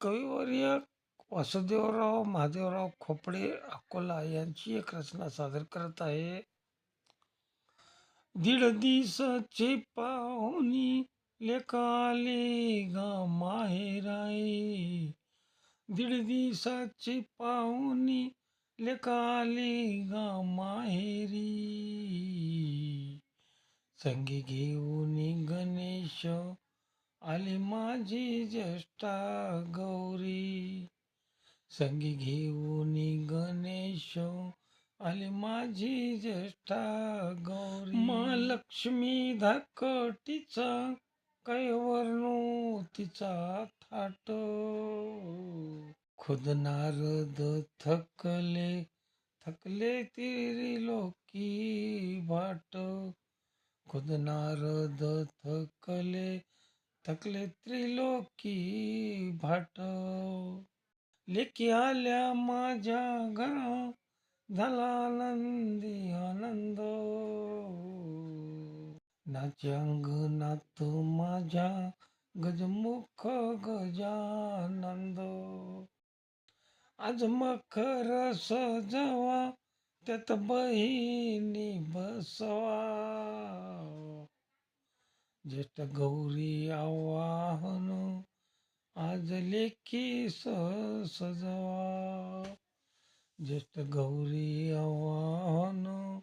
कविवर्य वासुदेवराव महादेवराव खोपडे अकोला यांची एक रचना सादर करत आहे. दीड दिसाचे पाहुणी लेकाले गा माहेराई दीड दिसाचे पाहुणी लेकाले गा माहेरी संगी घेऊन गणेश आली माझी ज्येष्ठा गौरी. संगी घेऊन गणेश आली माझी ज्येष्ठा गौरी. महालक्ष्मी धाकटीचा कैवरणू तिचा थाट. खुद नारद थकले थकले लोकी भाट खुद नारद थकले थकले त्रिलोकी भाट लेकी आल्या माझ्या घरा झाला आनंदी आनंद. नाच्या अंगणात माझ्या गजमुख गजानंद. आज मखर सजवा त्यात बहिणी बसवा. ज्येष्ठ गौरी आवाहन आज लेखी सजवा. ज्येष्ठ गौरी आवाहन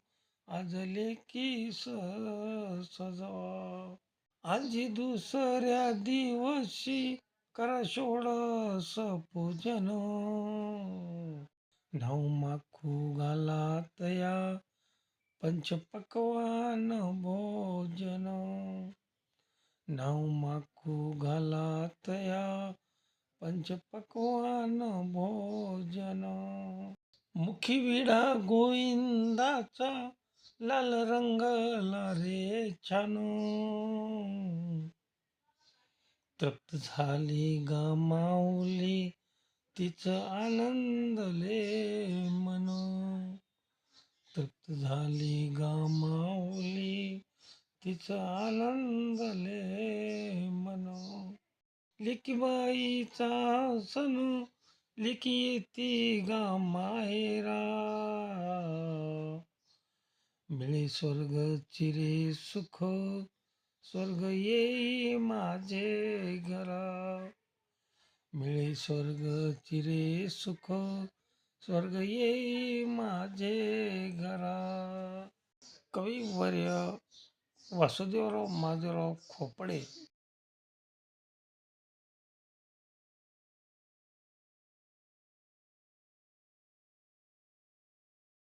आज लेखी सजवा. आजी दुसऱ्या दिवशी करा षोडस पूजन. ढाऊ माखू घाला तया पंचपक्वान भोजन. नाव माखू घाला तया पंचपक्वान भोजन. मुखी विडा गोविंदाचा लाल रंगला रे छान. तृप्त झाली गा माऊली तिचं आनंदले मन. तृप्त झाली गा तिचा आनंद ले मनो. लेकीबाईचा सणू लेकी येते गा माहेरा मिळे स्वर्ग चिरे सुख स्वर्ग येई माझे घरा. मिळे स्वर्ग चिरे सुख स्वर्ग येई माझे घरा. कविवर्य वासुदेवराव महादेवराव खोपडे